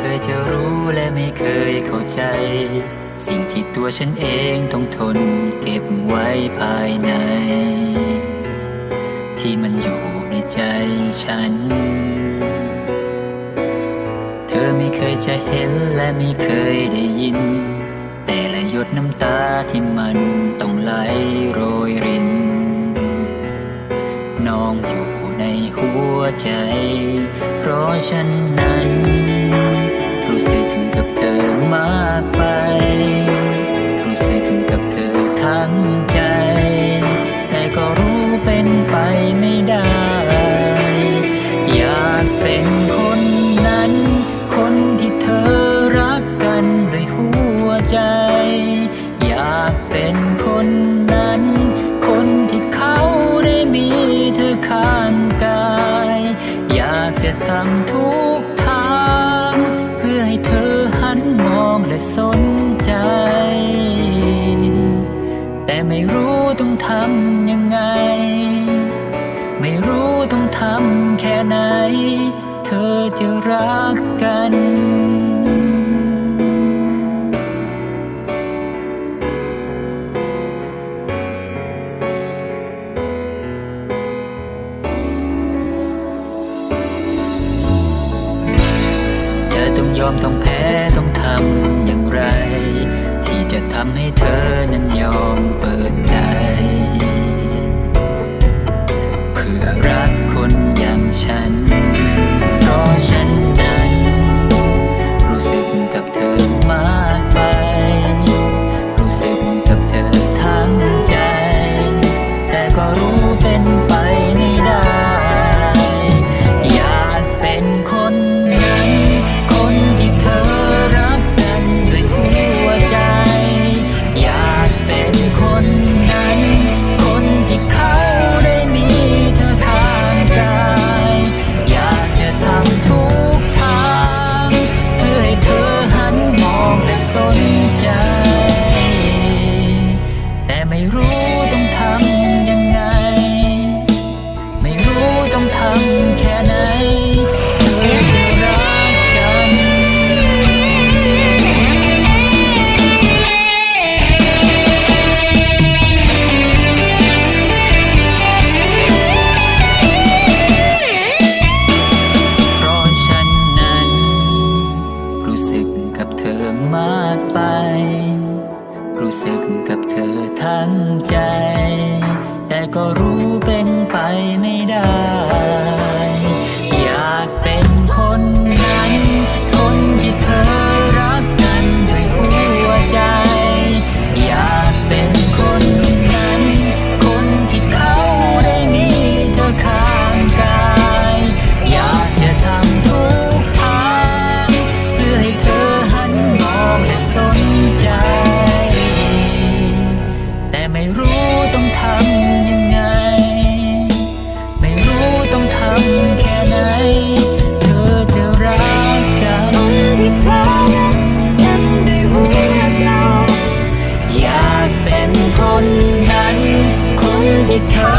เคยจะรู้และไม่เคยเข้าใจ สิ่งที่ตัวฉันเองต้องทนเก็บไว้ภายใน ที่มันอยู่ในใจฉัน เธอไม่เคยจะเห็นและไม่เคยได้ยิน แต่ละหยดน้ำตาที่มันต้องไหลโรยริน องอยู่ในหัวใจ เพราะฉันนั้น รู้สึกกับเธอมากไป ไม่รู้ต้องทำยังไง ไม่รู้ต้องทำแค่ไหน เธอจะรักกันจะต้องยอมต้องแพ้ต้องทำากไป รู้สึกกับเธอทั้งใจ แต่ก็รู้เป็นไปไม่ได้ ไม่รู้ต้องทำยังไง ไม่รู้ต้องทำแค่ไหน เธอจะรักกันที่เธอยันด้วยหัวใจอยากเป็นคนนั้น คนที่เธอ